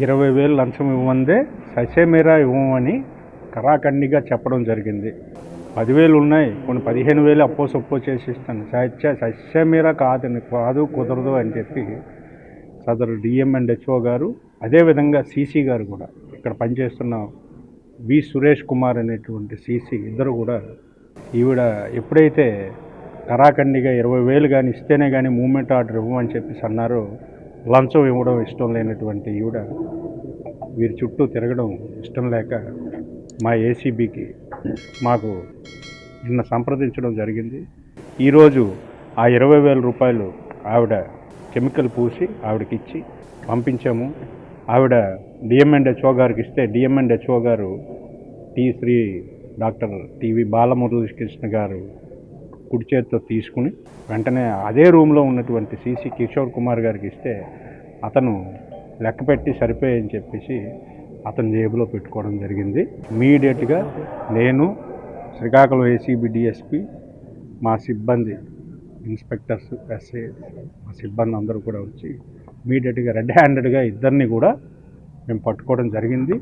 ఇరవై వేలు లంచం ఇవ్వందే ససేమేరా ఇవ్వమని కరాఖండిగా చెప్పడం జరిగింది. పదివేలు ఉన్నాయి కొన్ని పదిహేను వేలు అప్పో సొప్పో చేసి ఇస్తాను. సత్య సస్యమేరా కాదు కాదు కుదరదు అని చెప్పి సదరు డిఎం అండ్ హెచ్ఓ గారు అదేవిధంగా సీసీ గారు కూడా ఇక్కడ పనిచేస్తున్న వి సురేష్ కుమార్ అనేటువంటి సీసీ ఇద్దరు కూడా ఈవిడ ఎప్పుడైతే కరాఖండిగా ఇరవై వేలు కానీ ఇస్తేనే కానీ మూమెంట్ ఆర్డర్ ఇవ్వమని చెప్పేసి అన్నారో లంచం ఇవ్వడం ఇష్టం లేనటువంటి ఈవిడ వీరి చుట్టూ తిరగడం ఇష్టం లేక మా ఏసీబీకి మాకు నిన్న సంప్రదించడం జరిగింది. ఈరోజు ఆ ఇరవై వేల రూపాయలు ఆవిడ కెమికల్ పూసి ఆవిడకి ఇచ్చి పంపించాము. ఆవిడ డిఎంఎండ్హెచ్ఓ గారికి ఇస్తే డిఎంఎండ్హెచ్ఓ గారు T Shri doctor TV Balamuralikrishna గారు కుడి చేతితో తీసుకుని వెంటనే అదే రూమ్లో ఉన్నటువంటి సీసీ కిషోర్ కుమార్ గారికి ఇస్తే అతను లెక్క పెట్టి సరిపోయని చెప్పేసి అతని జేబులో పెట్టుకోవడం జరిగింది. ఇమీడియట్గా నేను శ్రీకాకుళం ఏసీబీ డిఎస్పి మా సిబ్బంది ఇన్స్పెక్టర్స్ ఎస్ఏ మా సిబ్బంది అందరూ కూడా వచ్చి ఇమీడియట్గా రెడ్ హ్యాండెడ్గా ఇద్దరిని కూడా మేము పట్టుకోవడం జరిగింది.